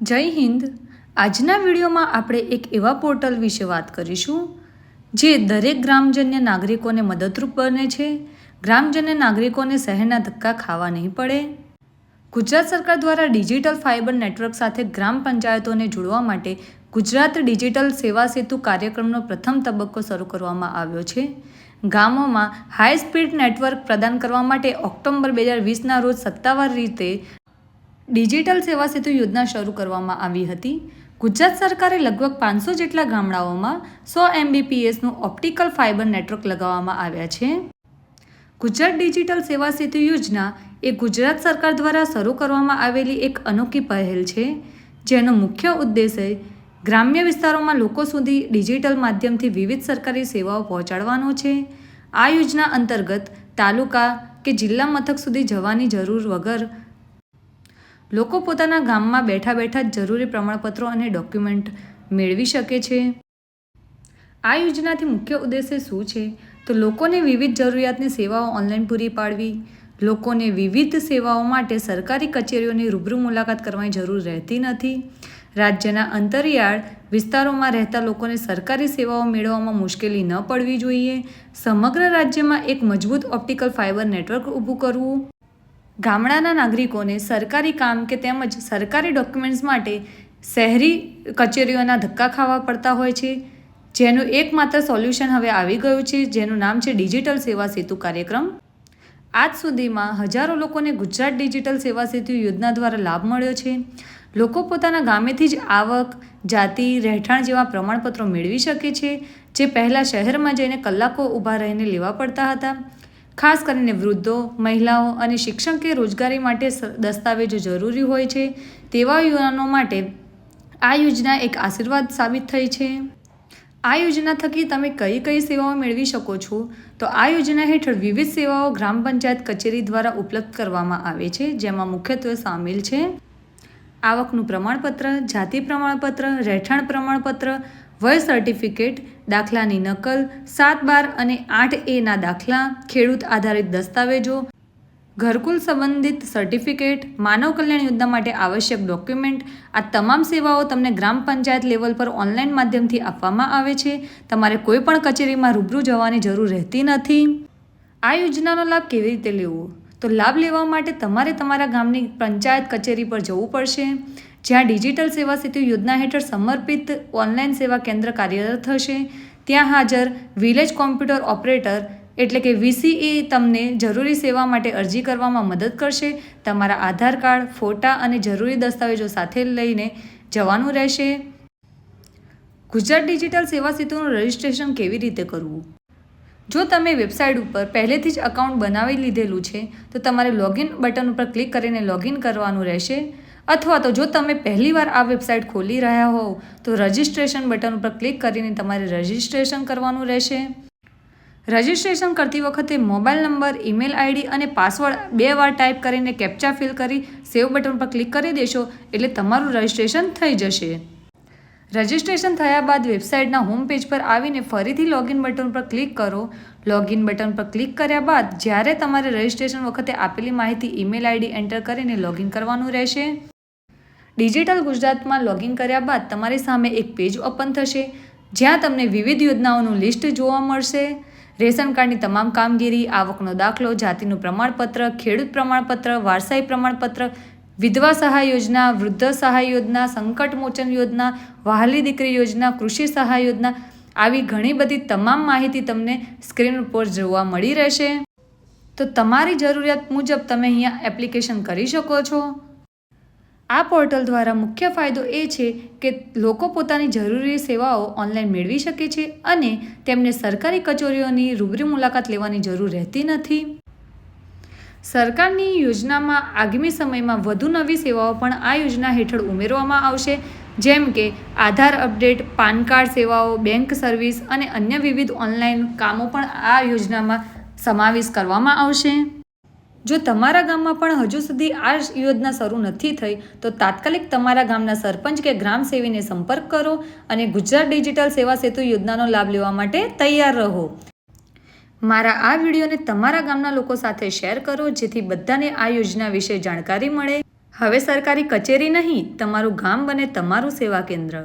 જય હિન્દ. આજના વિડીયોમાં આપણે એક એવા પોર્ટલ વિશે વાત કરીશું, જે દરેક ગ્રામજન્ય નાગરિકોને મદદરૂપ બને છે. ગ્રામજન્ય નાગરિકોને શહેરના ધક્કા ખાવા નહીં પડે. ગુજરાત સરકાર દ્વારા ડિજિટલ ફાઇબર નેટવર્ક સાથે ગ્રામ પંચાયતોને જોડવા માટે ગુજરાત ડિજિટલ સેવા સેતુ કાર્યક્રમનો પ્રથમ તબક્કો શરૂ કરવામાં આવ્યો છે. ગામોમાં હાઈ સ્પીડ નેટવર્ક પ્રદાન કરવા માટે ઓક્ટોબર બે હજાર વીસના રોજ સત્તાવાર રીતે ડિજિટલ સેવા સેતુ યોજના શરૂ કરવામાં આવી હતી. ગુજરાત સરકારે લગભગ પાંચસો જેટલા ગામડાઓમાં સો એમબીપીએસનું ઓપ્ટિકલ ફાઇબર નેટવર્ક લગાવવામાં આવ્યા છે. ગુજરાત ડિજિટલ સેવા સેતુ યોજના એ ગુજરાત સરકાર દ્વારા શરૂ કરવામાં આવેલી એક અનોખી પહેલ છે. જેનો મુખ્ય ઉદ્દેશ્ય ગ્રામ્ય વિસ્તારોમાં લોકો સુધી ડિજિટલ માધ્યમથી વિવિધ સરકારી સેવાઓ પહોંચાડવાનો છે. આ યોજના અંતર્ગત તાલુકા કે જિલ્લા મથક સુધી જવાની જરૂર વગર લોકો પોતાના ગામમાં બેઠા બેઠા જ જરૂરી પ્રમાણપત્રો અને ડોક્યુમેન્ટ મેળવી શકે છે? આ યોજનાથી મુખ્ય ઉદ્દેશ્ય શું છે? તો લોકોને વિવિધ જરૂરિયાતની સેવાઓ ઓનલાઈન પૂરી પાડવી, લોકોને વિવિધ સેવાઓ માટે સરકારી કચેરીઓની રૂબરૂ મુલાકાત કરવાની જરૂર રહેતી નથી. રાજ્યના અંતરિયાળ વિસ્તારોમાં રહેતા લોકોને સરકારી સેવાઓ મેળવવામાં મુશ્કેલી ન પડવી જોઈએ. સમગ્ર રાજ્યમાં એક મજબૂત ઓપ્ટિકલ ફાઇબર નેટવર્ક ઊભું કરવું. ગામડાના નાગરિકોને સરકારી કામ કે તેમજ સરકારી ડોક્યુમેન્ટ્સ માટે શહેરી કચેરીઓના ધક્કા ખાવા પડતા હોય છે. જેનું એકમાત્ર સોલ્યુશન હવે આવી ગયું છે, જેનું નામ છે ડિજિટલ સેવા સેતુ કાર્યક્રમ. આજ સુધીમાં હજારો લોકોને ગુજરાત ડિજિટલ સેવા સેતુ યોજના દ્વારા લાભ મળ્યો છે. લોકો પોતાના ગામેથી જ આવક, જાતિ, રહેઠાણ જેવા પ્રમાણપત્રો મેળવી શકે છે, જે પહેલાં શહેરમાં જઈને કલાકો ઊભા રહીને લેવા પડતા હતા. ખાસ કરીને વૃદ્ધો, મહિલાઓ અને શિક્ષણ કે રોજગારી માટે દસ્તાવેજો જરૂરી હોય છે, તેવા યુવાનો માટે આ યોજના એક આશીર્વાદ સાબિત થઈ છે. આ યોજના થકી તમે કઈ કઈ સેવાઓ મેળવી શકો છો? તો આ યોજના હેઠળ વિવિધ સેવાઓ ગ્રામ પંચાયત કચેરી દ્વારા ઉપલબ્ધ કરવામાં આવે છે, જેમાં મુખ્યત્વે સામેલ છે. આવકનું પ્રમાણપત્ર, જાતિ પ્રમાણપત્ર, રહેઠાણ પ્રમાણપત્ર વય સર્ટિફિકેટ, દાખલાની નકલ, સાત બાર અને આઠ એના દાખલા, ખેડૂત આધારિત દસ્તાવેજો, ઘરકુલ સંબંધિત સર્ટિફિકેટ, માનવ કલ્યાણ યોજના માટે આવશ્યક ડોક્યુમેન્ટ, આ તમામ સેવાઓ તમને ગ્રામ પંચાયત લેવલ પર ઓનલાઈન માધ્યમથી આપવામાં આવે છે. તમારે કોઈ પણ કચેરીમાં રૂબરૂ જવાની જરૂર રહેતી નથી. આ યોજનાનો લાભ કેવી રીતે લેવો? તો લાભ લેવા માટે તમારે તમારા ગામની પંચાયત કચેરી પર જવું પડશે. જ્યાં ડિજિટલ સેવા સેતુ યોજના હેઠળ સમર્પિત ઓનલાઈન સેવા કેન્દ્ર કાર્યરત થશે. ત્યાં હાજર વિલેજ કોમ્પ્યુટર ઓપરેટર એટલે કે વીસીઈ તમને જરૂરી સેવા માટે અરજી કરવામાં મદદ કરશે. તમારા આધાર કાર્ડ, ફોટા અને જરૂરી દસ્તાવેજો સાથે લઈને જવાનું રહેશે. ગુજરાત ડિજિટલ સેવા સેતુનું રજિસ્ટ્રેશન કેવી રીતે કરવું? જો તમે વેબસાઇટ ઉપર પહેલેથી જ અકાઉન્ટ બનાવી લીધેલું છે, તો તમારે લોગિન બટન ઉપર ક્લિક કરીને લોગિન કરવાનું રહેશે. અથવા તો જો તમે પહેલીવાર આ વેબસાઇટ ખોલી રહ્યા હોવ, તો રજિસ્ટ્રેશન બટન ઉપર ક્લિક કરીને તમારે રજિસ્ટ્રેશન કરવાનું રહેશે. રજિસ્ટ્રેશન કરતી વખતે મોબાઈલ નંબર, ઈમેલ આઈડી અને પાસવર્ડ બે વાર ટાઈપ કરીને કેપ્ચા ફિલ કરી સેવ બટન પર ક્લિક કરી દેશો, એટલે તમારું રજિસ્ટ્રેશન થઈ જશે. રજિસ્ટ્રેશન થયા બાદ વેબસાઇટના હોમ પેજ પર આવીને ફરીથી લોગિન બટન પર ક્લિક કરો. લોગિન બટન પર ક્લિક કર્યા બાદ જ્યારે તમારે રજિસ્ટ્રેશન વખતે આપેલી માહિતી ઈમેલ આઈડી એન્ટર કરીને લોગિન કરવાનું રહેશે. ડિજિટલ ગુજરાતમાં લોગિન કર્યા બાદ તમારી સામે એક પેજ ઓપન થશે, જ્યાં તમને વિવિધ યોજનાઓનું લિસ્ટ જોવા મળશે. રેશન કાર્ડની તમામ કામગીરી, આવકનો દાખલો, જાતિનું પ્રમાણપત્ર, ખેડૂત પ્રમાણપત્ર, વારસાઈ પ્રમાણપત્ર, વિધવા સહાય યોજના, વૃદ્ધ સહાય યોજના સંકટ મોચન યોજના, વહાલી દીકરી યોજના, કૃષિ સહાય યોજના, આવી ઘણી બધી તમામ માહિતી તમને સ્ક્રીન ઉપર જોવા મળી રહેશે. તો તમારી જરૂરિયાત મુજબ તમે અહીંયા એપ્લિકેશન કરી શકો છો. આ પોર્ટલ દ્વારા મુખ્ય ફાયદો એ છે કે લોકો પોતાની જરૂરી સેવાઓ ઓનલાઈન મેળવી શકે છે અને તેમને સરકારી કચેરીઓની રૂબરૂ મુલાકાત લેવાની જરૂર રહેતી નથી. સરકારની યોજનામાં આગામી સમયમાં વધુ નવી સેવાઓ પણ આ યોજના હેઠળ ઉમેરવામાં આવશે, જેમ કે આધાર અપડેટ, પાન કાર્ડ સેવાઓ, બેંક સર્વિસ અને અન્ય વિવિધ ઓનલાઈન કામો પણ આ યોજનામાં સમાવેશ કરવામાં આવશે. જો તમારા ગામમાં પણ હજુ સુધી આ યોજના શરૂ નથી થઈ, તો તાત્કાલિક તમારા ગામના સરપંચ કે ગ્રામ સેવીને સંપર્ક કરો અને ગુજરાત ડિજિટલ સેવા સેતુ યોજનાનો લાભ લેવા માટે તૈયાર રહો. મારા આ વિડીયોને તમારા ગામના લોકો સાથે શેર કરો, જેથી બધાને આ યોજના વિશે જાણકારી મળે. હવે સરકારી કચેરી નહીં, તમારું ગામ બને તમારું સેવા કેન્દ્ર.